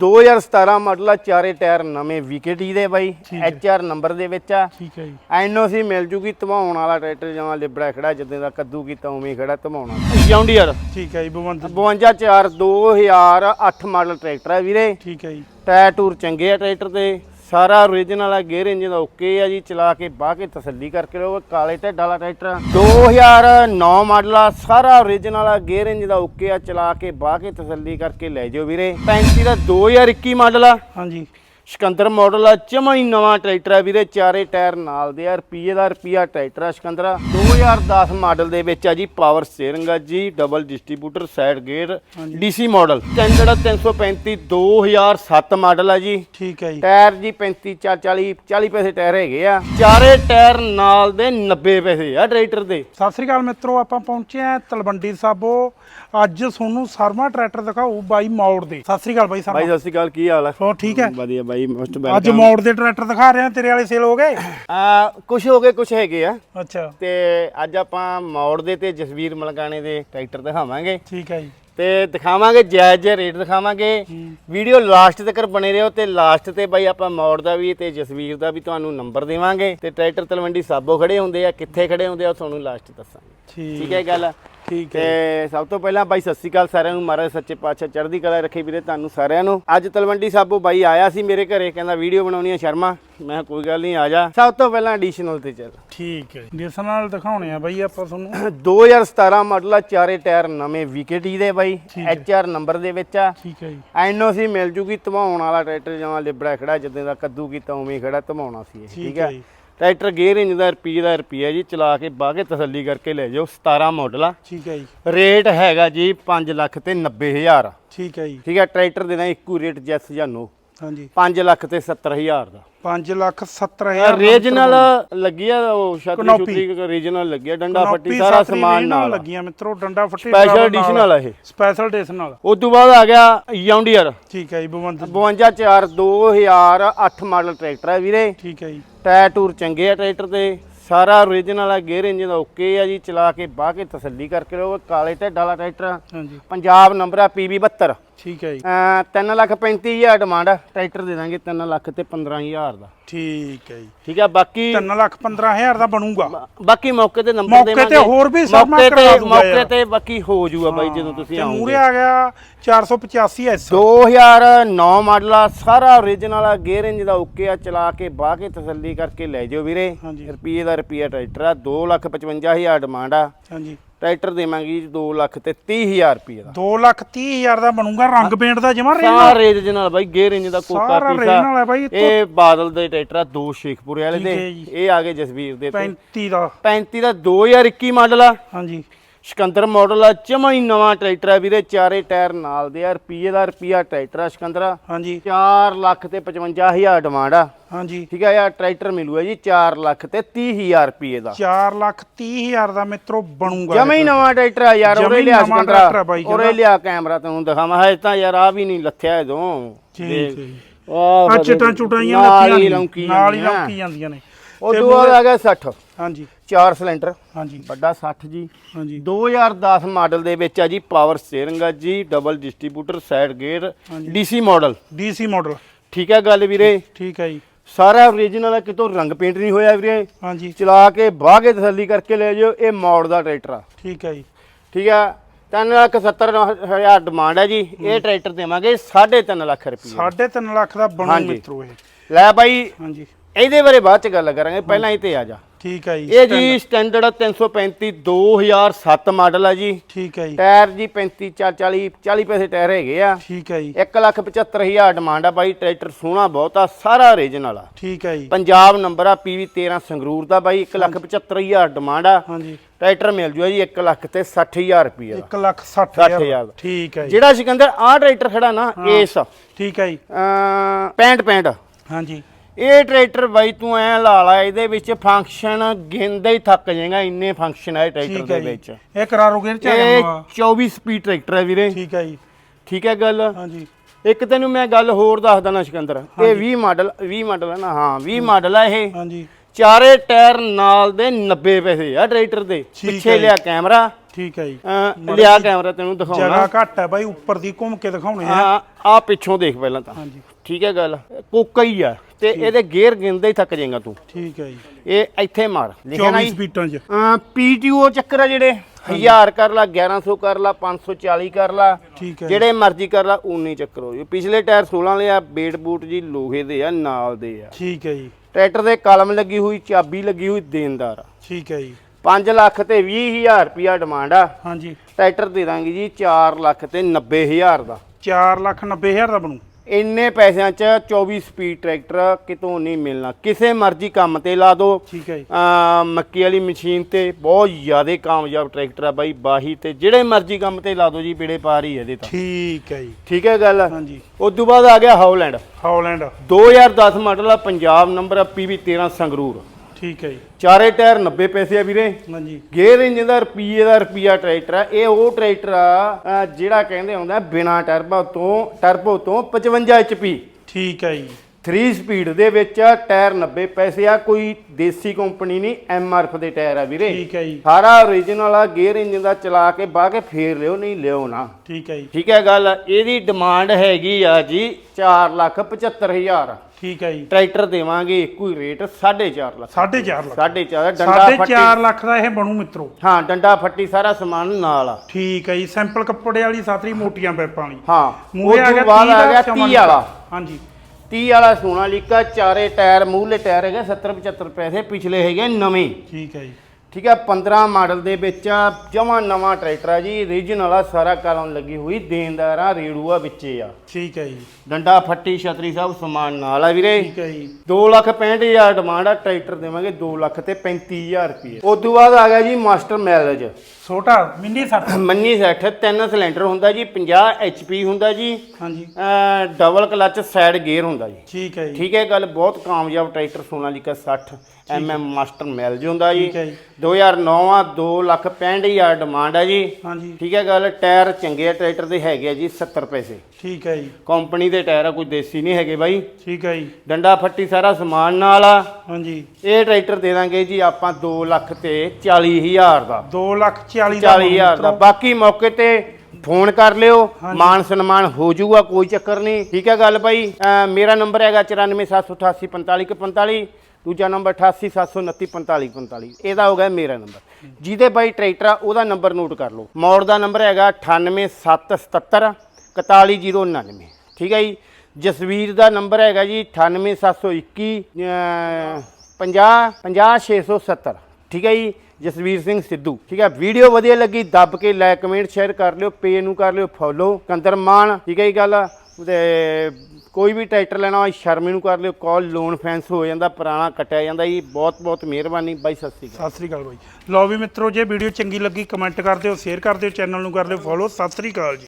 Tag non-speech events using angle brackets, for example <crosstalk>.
2017 model ਆ ਚਾਰੇ tyre ਨਵੇਂ ਵੀਕੇਟੀ ਦੇ ਬਾਈ। ਐਚਆਰ ਨੰਬਰ ਦੇ ਵਿੱਚ ਆ। ਠੀਕ ਹੈ ਜੀ। ਐਨਓਸੀ ਮਿਲ ਜੂਗੀ ਧਵਾਉਣ ਵਾਲਾ ਟਰੈਕਟਰ ਜਮਾਂ ਲਿਬੜਾ ਖੜਾ ਜਿੱਦਾਂ ਦਾ ਕੱਦੂ ਕੀਤਾ ਉਵੇਂ ਖੜਾ ਧਵਾਉਣਾ। ਜੌਂਡੀਅਰ ਠੀਕ ਹੈ ਜੀ ਬਵੰਤ 52 2008 ਮਾਡਲ ਟਰੈਕਟਰ ਆ ਵੀਰੇ। ਠੀਕ ਹੈ ਜੀ। ਟਾਇਰ ਟੂਰ ਚੰਗੇ ਆ ਟਰੈਕਟਰ ਤੇ। ਸਾਰਾ ਓਰੀਜਨਲ ਆ ਗੇਅਰ ਇੰਜਨ ਦਾ ਓਕੇ ਆ ਜੀ, ਚਲਾ ਕੇ ਬਾਹ ਕੇ ਤਸੱਲੀ ਕਰਕੇ ਲਓ ਕਾਲੇ ਢੱਡ ਵਾਲਾ ਟਰੈਕਟਰ ਆ। 2009 ਮਾਡਲ ਆ, ਸਾਰਾ ਓਰੀਜਨਲ ਆ ਗੇਅਰ ਇੰਜਨ ਦਾ ਓਕੇ ਆ, ਚਲਾ ਕੇ ਬਾਹ ਕੇ ਤਸੱਲੀ ਕਰਕੇ ਲੈ ਜਾਓ ਵੀਰੇ। 35 ਦਾ 2021 ਮਾਡਲ ਆ। ਹਾਂਜੀ। ਸਿਕੰਦਰ ਮਾਡਲ ਆ ਜਮਾਂ ਹੀ ਨਵਾਂ ਟਰੈਕਟਰ ਆ ਵੀਰੇ ਚਾਰੇ ਟਾਇਰ ਨਾਲ ਦੇ ਆ ਰੁਪਈਏ ਦਾ ਰੁਪਈਆ ਟਰੈਕਟਰ ਆ ਸਿਕੰਦਰ ਆ। 2010 ਮਾਡਲ ਦੇ ਵਿੱਚ ਆ ਜੀ ਪਾਵਰ ਸਟੀਅਰਿੰਗ ਆ ਜੀ double distributor side gear DC model standard 335 2007 model ਆ ਜੀ। ਠੀਕ ਹੈ ਜੀ। ਟਾਇਰ ਜੀ 35 40 40 ਪੈਸੇ ਟਾਇਰ ਹੈਗੇ ਆ। ਚਾਰੇ ਟਾਇਰ ਨਾਲ ਦੇ 90 ਪੈਸੇ ਆ ਟਰੈਕਟਰ ਦੇ। ਸਤਿ ਸ੍ਰੀ ਅਕਾਲ ਮਿੱਤਰੋ ਆਪਾਂ ਪਹੁੰਚੇ ਆ ਤਲਵੰਡੀ ਸਾਬੋ। ਅੱਜ ਤੁਹਾਨੂੰ ਸਰਮਾ ਟਰੈਕਟਰ ਦਿਖਾਊ ਬਾਈ ਮੌੜ ਦੇ। ਸਤਿ ਸ੍ਰੀ ਅਕਾਲ ਬਾਈ ਬਾਈ ਸਰਮਾ ਸਤਿ ਸ਼੍ਰੀ ਅਕਾਲ ਕੀ ਹਾਲ ਆ? ਹੋ ਠੀਕ ਹੈ? ਵਧੀਆ ਬਾਈ। ਮੋਸਟ ਅੱਜ ਵੈਲਕਮ ਮੌੜ ਦੇ ਟਰੈਕਟਰ ਦਿਖਾ ਰਹੇ ਆ ਤੇਰੇ ਵਾਲੇ ਸੇਲ ਹੋ ਗਏ? ਆ ਕੁਝ ਹੋ ਗਏ ਕੁਝ ਹੈਗੇ ਆ। ਅੱਛਾ। ਤੇ ਅੱਜ ਆਪਾਂ ਮੌੜ ਦੇ ਤੇ ਜਸਵੀਰ ਮਲਕਾਣੇ ਦੇ ਟਰੈਕਟਰ ਦਿਖਾਵਾਂਗੇ। ਠੀਕ ਹੈ ਜੀ। ਤੇ ਦਿਖਾਵਾਂਗੇ ਜਾਇਜ਼ ਜਿਹੇ ਰੇਟ ਦਿਖਾਵਾਂਗੇ। ਵੀਡੀਓ ਲਾਸਟ ਤੱਕ ਬਣੇ ਰਹੋ ਤੇ ਲਾਸਟ ਤੇ ਬਾਈ ਆਪਾਂ ਮੌੜ ਦਾ ਵੀ ਤੇ ਜਸਵੀਰ ਦਾ ਵੀ ਤੁਹਾਨੂੰ ਨੰਬਰ ਦੇਵਾਂਗੇ। ਤੇ ਟਰੈਕਟਰ ਤਲਵੰਡੀ ਸਾਬੋ ਖੜੇ ਹੁੰਦੇ ਆ ਕਿੱਥੇ ਖੜੇ ਹੁੰਦੇ ਆ ਤੁਹਾਨੂੰ ਲਾਸਟ ਦੱਸਾਂਗੇ। ਠੀਕ ਹੈ ਗੱਲ। ਠੀਕ ਹੈ। ਤੇ ਸਭ ਤੋਂ ਪਹਿਲਾਂ ਬਾਈ ਸਤਿ ਸ਼੍ਰੀ ਅਕਾਲ ਸਾਰਿਆਂ ਨੂੰ ਮਹਾਰਾਜ ਸੱਚੇ ਪਾਤਸ਼ਾਹ ਚੜ੍ਹਦੀ ਕਲਾ ਰੱਖੇ ਵੀਰੇ ਤੁਹਾਨੂੰ ਸਾਰਿਆਂ ਨੂੰ। ਅੱਜ ਤਲਵੰਡੀ ਸਾਬੋ ਬਾਈ ਆਇਆ ਸੀ ਮੇਰੇ ਘਰੇ ਕਹਿੰਦਾ ਵੀਡੀਓ ਬਣਾਉਣੀ ਹੈ ਸ਼ਰਮਾ। ਮੈਂ ਕੋਈ ਗੱਲ ਨਹੀਂ ਆ ਜਾ। ਸਭ ਤੋਂ ਪਹਿਲਾਂ ਐਡੀਸ਼ਨਲ ਤੇ ਚੱਲ। ਠੀਕ ਹੈ ਜਿਸ ਨਾਲ ਦਿਖਾਉਣੇ ਆ ਬਾਈ ਆਪਾਂ ਤੁਹਾਨੂੰ। <coughs> 2017 ਮਾਡਲ ਆ ਚਾਰੇ ਟਾਇਰ ਨਵੇਂ ਵੀਕੇਟੀ ਦੇ ਬਾਈ। ਐਚਆਰ ਨੰਬਰ ਦੇ ਵਿੱਚ ਆ। ਠੀਕ ਹੈ ਜੀ। ਐਨਓਸੀ ਮਿਲ ਜੂਗੀ ਧਵਾਉਣ ਵਾਲਾ ਟਰੈਕਟਰ ਜਮਾਂ ਲਿਬੜਾ ਖੜਾ ਜਿੱਦਾਂ ਦਾ ਕੱਦੂ ਕੀਤਾ ਉਵੇਂ ਖੜਾ ਧਵਾਉਣਾ ਸੀ ਠੀਕ ਹੈ। ਜੀ। ਟਰੈਕਟਰ ਗੇਅਰ ਇੰਜ ਦਾ ਰੁਪਈਏ ਦਾ ਰੁਪਈਆ ਜੀ ਚਲਾ ਕੇ ਬਾਹ ਕੇ ਤਸੱਲੀ ਕਰਕੇ ਲੈ ਜਾਓ 17 ਮਾਡਲ ਆ। ਠੀਕ ਹੈ ਜੀ। ਰੇਟ ਹੈਗਾ ਜੀ 5 ਲੱਖ ਤੇ 90 ਹਜ਼ਾਰ। ਠੀਕ ਹੈ ਜੀ। ਠੀਕ ਹੈ ਟਰੈਕਟਰ ਦੇਣਾ ਇੱਕੋ ਰੇਟ ਜੈਸ ਜਾਂ ਨੋ। ਹਾਂਜੀ। 5 ਲੱਖ ਤੇ 70 ਹਜ਼ਾਰ ਦਾ। 5 ਲੱਖ 70 ਹਜ਼ਾਰ ਰੀਜਨਲ ਲੱਗੀ ਆ ਉਹ ਛਤਰੀ ਕਨੋਪੀ। ਛੁਤਰੀ ਰੀਜਨਲ ਲੱਗੀ ਆ ਡੰਡਾ ਫੱਟੀ ਸਾਰਾ ਸਮਾਨ ਨਾਲ ਲੱਗੀਆਂ ਮਿੱਤਰੋ ਡੰਡਾ ਫੱਟੀ ਸਪੈਸ਼ਲ ਐਡੀਸ਼ਨ ਵਾਲਾ ਇਹ। ਸਪੈਸ਼ਲ ਐਡੀਸ਼ਨ ਨਾਲ ਉਸ ਤੋਂ ਬਾਅਦ ਆ ਗਿਆ ਯੌਂਡੀਅਰ ਠੀਕ ਹੈ ਜੀ ਬਵੰਤ 52 4 2008 ਮਾਡਲ ਟਰੈਕਟਰ ਹੈ ਵੀਰੇ। ਠੀਕ ਹੈ ਜੀ। ਟਾਇਰ ਟੂਰ ਚੰਗੇ ਆ ਟਰੈਕਟਰ ਤੇ। ਸਾਰਾ ਓਰੀਜਨਲ ਆ ਗੇਅਰ ਇੰਜਨ ਦਾ ਓਕੇ ਆ ਜੀ ਚਲਾ ਕੇ ਬਾਹ ਕੇ ਤਸੱਲੀ ਕਰਕੇ ਲਓ ਕਾਲੇ ਢੱਡ ਵਾਲਾ ਟਰੈਕਟਰ ਆ। ਹਾਂਜੀ। ਪੰਜਾਬ ਨੰਬਰ ਆ PB 72 ਠੀਕ ਹੈ ਜੀ। ਅਮ ਤਿੰਨ ਲੱਖ ਪੈਂਤੀ ਹਜ਼ਾਰ ਡਿਮਾਂਡ ਆ ਟਰੈਕਟਰ ਦੇ ਦਾਂਗੇ 3 ਲੱਖ ਤੇ 15000 ਦਾ। ਠੀਕ ਹੈ ਜੀ। ਠੀਕ ਆ ਬਾਕੀ 3 ਲੱਖ 15 ਹਜ਼ਾਰ ਦਾ ਬਣੂਗਾ। ਬਾਕੀ ਮੌਕੇ ਤੇ ਨੰਬਰ ਮੌਕੇ ਤੇ ਦੇਵਾਂਗੇ। ਹੋਰ ਵੀ ਸਭ ਮੌਕੇ ਕਰਾ ਦੂੰਗਾ ਮੌਕੇ। ਤੇ ਬਾਕੀ ਹੋ ਜਾਊਗਾ ਬਾਈ ਜਦੋਂ ਤੁਸੀਂ ਆਓਗੇ। ਮੂਰੇ ਆ ਗਿਆ 485 ਐਸ। 2009 ਮਾਡਲ ਆ ਸਾਰਾ ਓਰੀਜਨਲ ਆ ਗੇਅਰ ਇੰਜ ਦਾ ਓਕੇ ਆ ਚਲਾ ਕੇ ਬਾਹ ਕੇ ਤਸੱਲੀ ਕਰਕੇ ਲੈ ਜਾਓ ਵੀਰੇ। ਹਾਂਜੀ। ਰੁਪਈਏ ਦਾ ਰੁਪਈਆ ਟਰੈਕਟਰ ਆ 255000 ਡਿਮਾਂਡ ਆ। ਹਾਂਜੀ। ਟਰੈਕਟਰ ਦੇਵਾਂਗੇ ਜੀ 2 ਲੱਖ ਤੇ 30000 ਰੁਪਈਏ ਦਾ। 2 ਲੱਖ 30 ਹਜ਼ਾਰ ਦਾ ਬਣੂਗਾ ਰੰਗ ਪੇਂਟ ਦਾ ਜਮਾ ਰੇਂਜ ਸਾਰਾ ਓਰੀਜਨਲ ਬਾਈ ਗੇਅਰ ਇੰਜ ਦਾ ਕੋਕਾ ਸਾਰਾ ਪੀਸਾ ਹੈ ਬਾਈ, ਇਹ ਬਾਦਲ ਦੇ ਟਰੈਕਟਰ ਆ ਦੋ ਸ਼ੇਖਪੁਰੇ ਵਾਲੇ ਦੇ। ਇਹ ਆ ਗਏ ਜਸਵੀਰ ਦੇ ਤੇ। 35 ਦਾ। 35 ਦਾ 2021 ਮਾਡਲ ਆ। ਹਾਂਜੀ। ਸਿਕੰਦਰ ਮਾਡਲ ਆ ਜਮਾਂ ਹੀ ਨਵਾਂ ਟਰੈਕਟਰ ਆ ਵੀਰੇ ਚਾਰੇ ਟਾਇਰ ਨਾਲ ਦੇ ਆ ਰੁਪਈਏ ਦਾ ਰੁਪਈਆ ਟਰੈਕਟਰ ਆ ਸਿਕੰਦਰ ਹਾਂਜੀ। 4 ਲੱਖ ਤੇ 55000 ਡਿਮਾਂਡ ਆ। ਹਾਂਜੀ। ਠੀਕ ਆ ਯਾਰ ਟਰੈਕਟਰ ਮਿਲੂਗਾ ਜੀ 4 ਲੱਖ ਤੇ 30000 ਰੁਪਏ ਦਾ। 4 ਲੱਖ 30 ਹਜ਼ਾਰ ਦਾ ਮਿੱਤਰੋ ਬਣੂਗਾ ਜਮਾ ਹੀ ਨਵਾਂ ਟਰੈਕਟਰ। ਆ ਯਾਰ ਉਹਰੇ ਲਿਆ ਸਿਕੰਦਰਾ ਉਹਰੇ। ਲਿਆ ਕੈਮਰਾ ਤੈਨੂੰ ਦਿਖਾਵਾਂ ਹੈ ਤਾਂ ਯਾਰ ਆ ਵੀ ਨਹੀਂ ਲੱਥਿਆ ਇਦੋਂ। ਠੀਕ ਆਹ ਆ ਚਟਾਂ ਚੁਟਾਈਆਂ ਲੌਂਕੀ ਨਾਲ ਹੀ। ਲੌਂਕੀ ਜਾਂਦੀਆਂ ਨੇ। ਉਹ ਤੇ ਤੋਂ ਬਾਅਦ ਮੂਹਰੇ- ਆ ਗਿਆ 60 ਹਾਂਜੀ। 4 ਸਿਲੰਡਰ। ਹਾਂਜੀ। ਵੱਡਾ 60 ਜੀ। ਹਾਂਜੀ। 2010 ਮਾਡਲ ਦੇ ਵਿੱਚ ਆ ਜੀ ਪਾਵਰ ਸਟੀਅਰਿੰਗ ਆ ਜੀ ਡਬਲ ਡਿਸਟ੍ਰੀਬਿਊਟਰ ਸਾਈਡ ਗੇਅਰ ਹਾਂਜੀ। ਡੀਸੀ ਮਾਡਲ ਡੀਸੀ ਮਾਡਲ ਠੀਕ ਹੈ ਗੱਲ ਵੀਰੇ? ਠੀਕ ਹੈ ਜੀ। ਸਾਰਾ ਓਰੀਜਨਲ ਆ ਕਿਤੋਂ ਰੰਗ ਪੇਂਟ ਨਹੀਂ ਹੋਇਆ ਵੀਰੇ। ਹਾਂਜੀ। ਚਲਾ ਕੇ ਬਾਹ ਕੇ ਤਸੱਲੀ ਕਰਕੇ ਲੈ ਜਾਓ ਇਹ ਮੋੜ ਦਾ ਟਰੈਕਟਰ ਆ। ਠੀਕ ਹੈ ਜੀ। ਠੀਕ ਆ? ਤਿੰਨ ਲੱਖ ਸੱਤਰ ਹਜ਼ਾਰ ਡਿਮਾਂਡ ਹੈ ਜੀ ਇਹ ਟਰੈਕਟਰ ਦੇਵਾਂਗੇ 3.5 ਲੱਖ ਰੁਪਏ 3.5 ਲੱਖ ਦਾ ਬਣੂ ਹਾਂਜੀ। ਮਿੱਤਰੋ ਇਹ। ਲੈ ਬਾਈ। ਹਾਂਜੀ। ਇਹਦੇ ਬਾਰੇ ਬਾਅਦ ਚ ਗੱਲ ਕਰਾਂਗੇ ਪਹਿਲਾਂ ਇਹ ਤੇ ਆ ਜਾ। ਠੀਕ ਹੈ ਜੀ ਇਹ ਜੀ ਸਟੈਂਡਰਡ 335 2007 ਮਾਡਲ ਆ ਜੀ। ਠੀਕ ਹੈ ਜੀ। ਟਾਇਰ ਜੀ 35 40 40 ਪੈਸੇ ਟਾਇਰ ਹੈਗੇ ਆ। ਠੀਕ ਹੈ ਜੀ। 1 ਲੱਖ 75 ਹਜ਼ਾਰ ਡਿਮਾਂਡ ਆ ਬਾਈ ਟਰੈਕਟਰ ਸੋਹਣਾ ਬਹੁਤ ਆ ਸਾਰਾ ਓਰੀਜਨਲ ਆ। ਠੀਕ ਹੈ ਜੀ। ਪੰਜਾਬ ਨੰਬਰ ਆ PV 13 ਸੰਗਰੂਰ ਦਾ ਬਾਈ 1 ਲੱਖ 75 ਹਜ਼ਾਰ ਡਿਮਾਂਡ ਆ। ਹਾਂਜੀ। ਟਰੈਕਟਰ ਮਿਲ ਜੂਗਾ ਜੀ 1 ਲੱਖ ਤੇ 60000 ਰੁਪਏ ਦਾ। 1 ਲੱਖ 60 60 ਹਜ਼ਾਰ। ਹਜ਼ਾਰ ਦਾ। ਠੀਕ ਹੈ ਜੀ। ਜਿਹੜਾ ਸਿਕੰਦਰ ਆਹ ਟਰੈਕਟਰ ਖੜਾ ਨਾ ਇਸ। ਠੀਕ ਹੈ ਜੀ। ਅਮ 65 65 ਹਾਂਜੀ। ਇਹ ਟਰੈਕਟਰ ਬਾਈ ਤੂੰ ਐ ਲਾ ਲਾ ਇਹਦੇ ਵਿੱਚ ਫੰਕਸ਼ਨ ਗਿਣਦੇ ਹੀ ਥੱਕ ਜਾਏਗਾ ਇੰਨੇ ਫੰਕਸ਼ਨ ਇਹ ਟਰੈਕਟਰ ਠੀਕ ਦੇ ਹੈ ਵਿੱਚ। ਜੀ ਇਹ ਕਰਾਰੋ ਗੇਰ ਚ ਆ ਇਹ ਜਾਊਗਾ 24 ਸਪੀਡ ਟਰੈਕਟਰ ਹੈ ਵੀਰੇ। ਠੀਕ ਹੈ ਜੀ। ਠੀਕ ਹੈ ਗੱਲ? ਹਾਂਜੀ। ਇੱਕ ਤੈਨੂੰ ਮੈਂ ਗੱਲ ਹੋਰ ਦੱਸ ਦਣਾ ਸਿਕੰਦਰ ਇਹ 20 ਮਾਡਲ 20 ਮਾਡਲ ਹੈ ਨਾ ਹਾਂ 20 ਮਾਡਲ ਆ ਇਹ। ਹਾਂਜੀ। ਚਾਰੇ ਟਾਇਰ ਨਾਲ ਦੇ 90 ਪੈਸੇ ਆ ਟਰੈਕਟਰ ਦੇ ਠੀਕ ਹੈ ਪਿੱਛੇ ਜੀ। ਲਿਆ ਕੈਮਰਾ। ਠੀਕ ਹੈ ਜੀ। ਅਹ ਲਿਆ ਕੈਮਰਾ ਤੈਨੂੰ ਦਿਖਾਉਣਾ। ਜਗ੍ਹਾ ਘੱਟ ਹੈ ਬਾਈ ਉੱਪਰ ਦੀ ਘੁੰਮ ਕੇ ਦਿਖਾਉਣੇ ਆ। ਆ ਆ ਪਿੱਛੋਂ ਦੇਖ ਪਹਿਲਾਂ ਤਾਂ। ਹਾਂਜੀ। ਠੀਕ ਹੈ ਗੱਲ। ਕੋਕਾ ਹੀ ਆ ਤੇ ਇਹਦੇ ਗੇਅਰ ਗਿੰਦੇ ਹੀ ਥੱਕ ਜਾਏਗਾ ਤੂੰ। ਠੀਕ ਹੈ ਜੀ। ਇਹ ਇੱਥੇ ਮਾਰ ਲਿਖਿਆ ਨਾ 24 ਜੀ। ਸਪੀਟਾਂ 'ਚ ਪੀਟੀਓ ਚੱਕਰ ਆ ਜਿਹੜੇ 1000 ਕਰ ਲਾ 1100 ਕਰ ਲਾ 540 ਕਰ ਲਾ। ਠੀਕ ਹੈ ਜਿਹੜੇ ਮਰਜ਼ੀ ਕਰ ਲਾ ਉਨੀ ਚੱਕਰ ਹੋ ਜੂ ਪਿਛਲੇ ਟਾਇਰ 16 ਲਿਆ ਬੇਟ ਬੂਟ ਜੀ ਲੋਹੇ ਦੇ ਆ ਨਾਲ ਦੇ ਆ। ਠੀਕ ਹੈ ਜੀ। ਟਰੈਕਟਰ ਦੇ ਕਲਮ ਲੱਗੀ ਹੋਈ ਚਾਬੀ ਲੱਗੀ ਹੋਈ ਦੇਣਦਾਰ ਆ ਠੀਕ ਹੈ ਜੀ। 5 ਲੱਖ ਤੇ 20000 ਰੁਪਿਆ ਡਿਮਾਂਡ ਆ। ਹਾਂਜੀ। ਟਰੈਕਟਰ ਦੇ ਦਾਂਗੇ ਜੀ 4 ਲੱਖ ਤੇ 90000 ਦਾ। 4 ਲੱਖ 90 ਹਜ਼ਾਰ ਦਾ ਬਣੂ। ਇੰਨੇ ਪੈਸਿਆਂ 'ਚ 24 ਸਪੀਡ ਟਰੈਕਟਰ ਕਿਤੋਂ ਨਹੀਂ ਮਿਲਣਾ। ਕਿਸੇ ਮਰਜ਼ੀ ਕੰਮ ਤੇ ਲਾ ਦੋ। ਠੀਕ ਹੈ ਜੀ। ਮੱਕੀ ਵਾਲੀ ਮਸ਼ੀਨ ਤੇ ਬਹੁਤ ਜ਼ਿਆਦਾ ਕਾਮਯਾਬ ਟਰੈਕਟਰ ਆ ਬਾਈ ਬਾਹੀ ਤੇ ਜਿਹੜੇ ਮਰਜ਼ੀ ਕੰਮ ਤੇ ਲਾ ਦੋ ਜੀ ਬੇੜੇ ਪਾਰ ਹੀ ਇਹਦੇ ਤਾਂ। ਠੀਕ ਹੈ ਜੀ। ਠੀਕ ਹੈ ਗੱਲ? ਹਾਂਜੀ। ਉਸ ਤੋਂ ਬਾਅਦ ਆ ਗਿਆ ਹਾਲੈਂਡ ਹਾਲੈਂਡ 2010 ਮਾਡਲ ਆ ਪੰਜਾਬ ਨੰਬਰ ਆ PB 13 ਸੰਗਰੂਰ। ਠੀਕ ਹੈ ਜੀ। ਚਾਰੇ ਟਾਇਰ 90 ਪੈਸੇ ਆ ਵੀਰੇ। ਹਾਂਜੀ। ਗੇਅਰ ਇੰਜਨ ਦਾ ਰੁਪਈਏ ਦਾ ਰੁਪਈਆ ਟਰੈਕਟਰ ਆ। ਇਹ ਉਹ ਟਰੈਕਟਰ ਆ ਜਿਹੜਾ ਕਹਿੰਦੇ ਹੁੰਦਾ ਬਿਨਾ ਟਰਬੋ ਤੋਂ ਟਰਬੋ ਤੋਂ 55 HP ਠੀਕ ਹੈ ਜੀ। 3 ਸਪੀਡ ਦੇ ਵਿੱਚ ਟਾਇਰ 90 ਪੈਸੇ ਆ ਕੋਈ ਦੇਸੀ ਕੰਪਨੀ ਨਹੀਂ ਐਮਆਰਐਫ ਦੇ ਟਾਇਰ ਆ ਵੀਰੇ। ਠੀਕ ਹੈ ਜੀ। ਸਾਰਾ origignal ਆ ਗੇਅਰ ਇੰਜਨ ਦਾ ਚਲਾ ਕੇ ਬਾਹ ਕੇ ਫੇਰ ਲਿਓ ਨਹੀਂ ਲਿਓ ਨਾ। ਠੀਕ ਹੈ ਜੀ। ਠੀਕ ਹੈ ਗੱਲ ਇਹਦੀ ਡਿਮਾਂਡ ਹੈਗੀ ਆ ਜੀ 475000 ਠੀਕ ਹੈ ਜੀ। ਟਰੈਕਟਰ ਦੇਵਾਂਗੇ ਇੱਕੋ ਹੀ ਰੇਟ 4.5 ਲੱਖ। 4.5 ਲੱਖ। 4.5 ਡੰਡਾ ਫੱਟੀ 4.5 ਲੱਖ ਦਾ ਇਹ ਬਣੂ ਮਿੱਤਰੋ। ਹਾਂ ਡੰਡਾ ਫੱਟੀ ਸਾਰਾ ਸਮਾਨ ਨਾਲ ਆ। ਠੀਕ ਹੈ ਜੀ ਸਿੰਪਲ ਕੱਪੜੇ ਵਾਲੀ ਸਾਤਰੀ ਮੋਟੀਆਂ ਪੈਪਾਂ ਵਾਲੀ। ਹਾਂ ਮੂਹਰੇ ਆ ਗਿਆ 30 ਵਾਲਾ। ਹਾਂਜੀ। 30 ਵਾਲਾ ਸੋਨਾਲੀਕਾ ਚਾਰੇ ਟਾਇਰ ਮੂਹਲੇ ਟਾਇਰ ਹੈਗੇ 70 75 ਪੈਸੇ, ਪਿਛਲੇ ਹੈਗੇ ਨਵੇਂ। ਠੀਕ ਹੈ ਜੀ। ਠੀਕ ਹੈ 15 ਮਾਡਲ ਦੇ ਵਿੱਚ ਜਮਾ ਨਵਾਂ ਟਰੈਕਟਰ ਆ ਜੀ ਰੀਜਨ ਵਾਲਾ ਸਾਰਾ ਕਾਲਮ ਲੱਗੀ ਹੋਈ ਦੇਣਦਾਰ ਆ ਰੇੜੂ ਆ ਵਿੱਚੇ ਆ। ਠੀਕ ਹੈ ਜੀ। ਡੰਡਾ ਫੱਟੀ ਛਤਰੀ ਸਭ ਸਮਾਨ ਨਾਲ ਆ ਵੀਰੇ। ਠੀਕ ਹੈ ਜੀ। 2 ਲੱਖ 65000 ਡਿਮਾਂਡ ਆ ਟਰੈਕਟਰ ਦੇਵਾਂਗੇ 2 ਲੱਖ ਤੇ 35000 ਰੁਪਏ। ਉਸ ਤੋਂ ਬਾਅਦ ਆ ਗਿਆ ਜੀ ਮਾਸਟਰ ਮੈਲਜ ਛੋਟਾ ਮਿੰਨੀ ਸੱਟ ਮੰਨੀ ਸੈੱਟ ਤਿੰਨ ਸਿਲੰਡਰ ਹੁੰਦਾ ਜੀ 50 HP ਹੁੰਦਾ ਜੀ। ਹਾਂਜੀ। ਡਬਲ ਕਲਚ ਸਾਈਡ ਗੇਅਰ ਹੁੰਦਾ ਜੀ। ਠੀਕ ਹੈ ਜੀ। ਠੀਕ ਹੈ ਗੱਲ ਬਹੁਤ ਕਾਮਯਾਬ ਟਰੈਕਟਰ ਸੋਨਾਲੀਕਾ 60 ਐਮਐਮ ਮਾਸਟਰ ਮੈਲਜ ਹੁੰਦਾ ਜੀ। ਠੀਕ ਹੈ ਜੀ। 2009 ਆ 2 ਲੱਖ 65000 ਡਿਮਾਂਡ ਹੈ ਜੀ। ਹਾਂਜੀ। ਠੀਕ ਹੈ ਗੱਲ ਟਾਇਰ ਚੰਗੇ ਆ ਟਰੈਕਟਰ ਦੇ ਹੈਗੇ ਆ ਜੀ 70 ਪੈਸੇ। ਠੀਕ ਹੈ ਜੀ। ਕੰਪਨੀ ਦੇ ਟਾਇਰ ਆ ਕੋਈ ਦੇਸੀ ਨਹੀਂ ਹੈਗੇ ਬਾਈ। ਠੀਕ ਹੈ ਜੀ। ਡੰਡਾ ਫੱਟੀ ਸਾਰਾ ਸਮਾਨ ਨਾਲ ਆ। ਹਾਂਜੀ। ਇਹ ਟਰੈਕਟਰ ਦੇ ਦਾਂਗੇ ਜੀ ਆਪਾਂ 2 ਲੱਖ ਤੇ 40000 ਦਾ। 2 ਲੱਖ 40 ਦਾ 40000 ਦਾ। ਬਾਕੀ ਮੌਕੇ ਤੇ ਫੋਨ ਕਰ ਲਿਓ। ਮਾਨ ਸਨਮਾਨ ਹੋ ਜਾਊਗਾ ਕੋਈ ਚੱਕਰ ਨਹੀਂ। ਠੀਕ ਹੈ ਗੱਲ ਭਾਈ ਮੇਰਾ ਨੰਬਰ ਹੈਗਾ 9478845545 ਦੂਜਾ ਨੰਬਰ 8879945545 ਇਹਦਾ ਹੋ ਗਿਆ ਮੇਰਾ ਨੰਬਰ। ਜਿਹਦੇ ਬਾਈ ਟਰੈਕਟਰ ਆ, ਉਹਦਾ ਨੰਬਰ ਨੋਟ ਕਰ ਲਓ। ਮੋੜ ਦਾ ਨੰਬਰ ਹੈਗਾ 98777 41099 ਠੀਕ ਹੈ ਜੀ? ਜਸਵੀਰ ਦਾ ਨੰਬਰ ਹੈਗਾ ਜੀ 98721 50 50670 ਠੀਕ ਹੈ ਜੀ? ਜਸਵੀਰ ਸਿੰਘ ਸਿੱਧੂ। ਠੀਕ ਹੈ? ਵੀਡੀਓ ਵਧੀਆ ਲੱਗੀ, ਦੱਬ ਕੇ ਲਾਈਕ ਕਮੈਂਟ ਸ਼ੇਅਰ ਕਰ ਲਿਓ ਪੇਜ ਨੂੰ ਕਰ ਲਿਓ ਫੋਲੋ ਕੰਦਰ ਮਾਨ, ਠੀਕ ਹੈ ਜੀ ਗੱਲ? ਤੇ ਕੋਈ ਵੀ ਟਰੈਕਟਰ ਲੈਣਾ ਹੋਵੇ ਸ਼ਰਮੀ ਨੂੰ ਕਰ ਲਿਓ ਕਾਲ ਲੋਨ ਫੈਂਸ ਹੋ ਜਾਂਦਾ, ਪੁਰਾਣਾ ਕੱਟਿਆ ਜਾਂਦਾ, ਜੀ, ਬਹੁਤ ਬਹੁਤ ਮਿਹਰਬਾਨੀ, ਬਾਈ, ਸਤਿ ਸ਼੍ਰੀ ਅਕਾਲ। ਸਤਿ ਸ੍ਰੀ ਅਕਾਲ ਬਾਈ। ਲਓ ਵੀ ਮਿੱਤਰੋ, ਜੇ ਵੀਡੀਓ ਚੰਗੀ ਲੱਗੀ ਕਮੈਂਟ ਕਰ ਦਿਓ ਸ਼ੇਅਰ ਕਰ ਦਿਓ ਚੈਨਲ ਨੂੰ ਕਰ ਦਿਓ ਫੋਲੋ ਸਤਿ ਸ੍ਰੀ ਅਕਾਲ ਜੀ।